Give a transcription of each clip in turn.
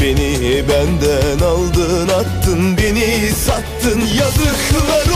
Beni benden aldın attın Beni sattın yazıklar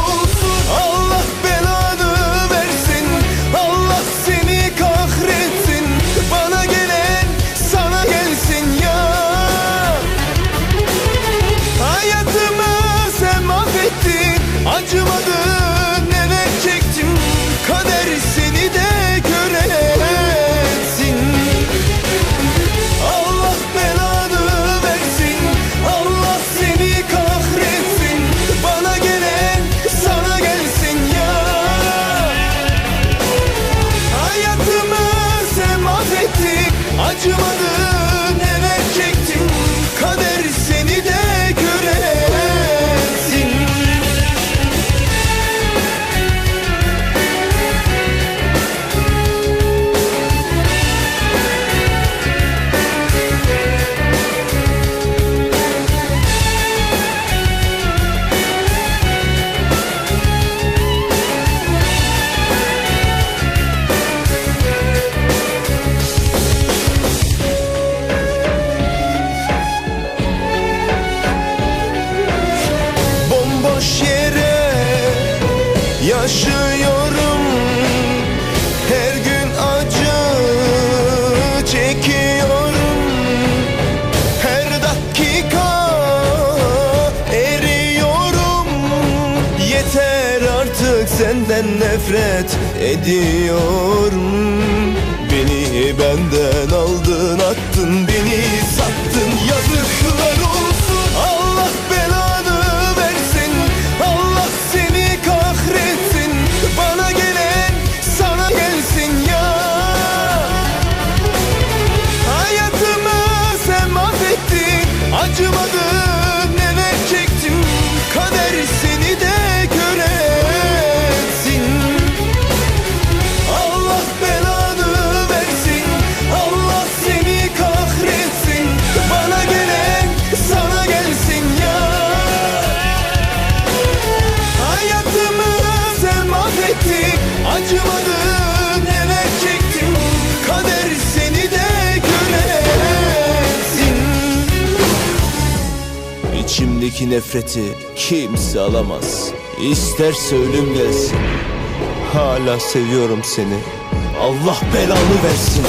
yaşıyorum Her gün acı çekiyorum. Her dakika eriyorum. Yeter artık senden nefret ediyorum. Beni benden aldın attın beni sattın yazıklar mahvettin İçimdeki nefreti kimse alamaz. İsterse ölüm gelsin. Hala seviyorum seni. Allah belanı versin